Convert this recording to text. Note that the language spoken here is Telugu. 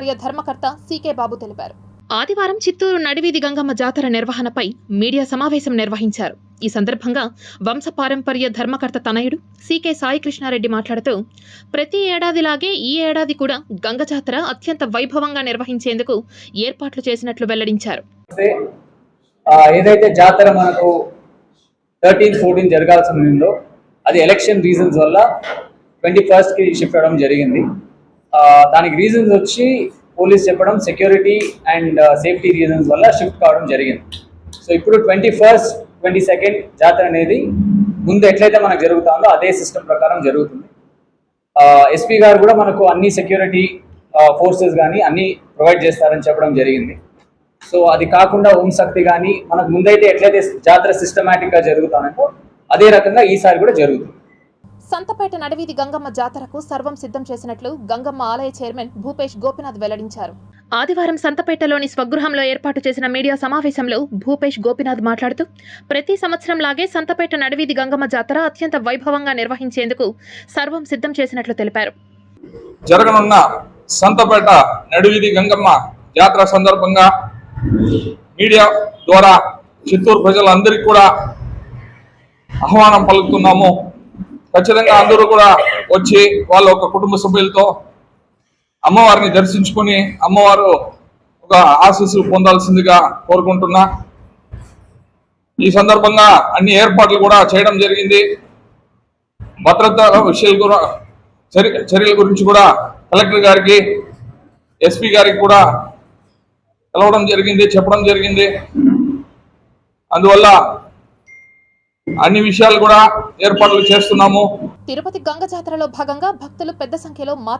పారంపర్య ధర్మకర్త సీకే బాబు తెలిపారు. ఆదివారం చిత్తూరు నడివీధి గంగమ్మ జాతర నిర్వహణపై మీడియా సమావేశం నిర్వహించారు. ఈ సందర్భంగా వంశపారంపర్య ధర్మకర్త తనయుడు సీకే సాయికృష్ణారెడ్డి మాట్లాడుతూ ప్రతి ఏడాదిలాగే ఈ ఏడాది కూడా గంగ జాతర అత్యంత వైభవంగా నిర్వహించేందుకు ఏర్పాట్లు చేసినట్లు వెల్లడించారు. ఏదైతే జాతర మనకు థర్టీన్ ఫోర్టీన్ జరగాల్సి ఉందో అది ఎలక్షన్ రీజన్స్ వల్ల ట్వంటీ కి షిఫ్ట్ అవ్వడం జరిగింది. దానికి రీజన్స్ వచ్చి పోలీస్ చెప్పడం సెక్యూరిటీ అండ్ సేఫ్టీ రీజన్స్ వల్ల షిఫ్ట్ కావడం జరిగింది. సో ఇప్పుడు ట్వంటీ ఫస్ట్ ట్వంటీ సెకండ్ జాతర అనేది ముందు ఎట్లయితే మనకు జరుగుతుందో అదే సిస్టమ్ ప్రకారం జరుగుతుంది. ఎస్పీ గారు కూడా మనకు అన్ని సెక్యూరిటీ ఫోర్సెస్ కానీ అన్ని ప్రొవైడ్ చేస్తారని చెప్పడం జరిగింది. సో అది కాకుండా ఓం శక్తి కానీ మనకు ముందైతే ఎట్లయితే జాతర సిస్టమేటిక్గా జరుగుతానో అదే రకంగా ఈసారి కూడా జరుగుతుంది. సంతపేట నడివీధి గంగమ్మ జాతరకు సర్వం సిద్ధం చేసినట్లు గంగమ్మ ఆలయ చైర్మన్ భూపేష్ గోపినాథ్ వెల్లడించారు. ఆదివారం సంతపేటలోని స్వగృహంలో ఏర్పాటు చేసిన మీడియా సమావేశంలో భూపేష్ గోపినాథ్ మాట్లాడుతూ ప్రతి సంవత్సరం లాగే సంతపేట నడివీధి గంగమ్మ జాతర అత్యంత వైభవంగా నిర్వహించేందుకు సర్వం సిద్ధం చేసినట్లు తెలిపారు. జరగనున్న సంతపేట నడివీధి గంగమ్మ జాతర సందర్భంగా మీడియా ద్వారా చిత్తూరు ప్రజలందరికీ కూడా ఆహ్వానం పలుకుతున్నాము. ఖచ్చితంగా అందరూ కూడా వచ్చి వాళ్ళ ఒక కుటుంబ సభ్యులతో అమ్మవారిని దర్శించుకుని అమ్మవారు ఒక ఆశీస్సు పొందాల్సిందిగా కోరుకుంటున్నా. ఈ సందర్భంగా అన్ని ఏర్పాట్లు కూడా చేయడం జరిగింది. భద్రత విషయాలు కూడా చర్య చర్యల గురించి కూడా కలెక్టర్ గారికి ఎస్పీ గారికి కూడా కలవడం జరిగింది చెప్పడం జరిగింది. అందువల్ల అన్ని విషయాలు కూడా ఏర్పాట్లు చేస్తున్నాము. తిరుపతి గంగ జాతరలో భాగంగా భక్తులు పెద్ద సంఖ్యలో మాత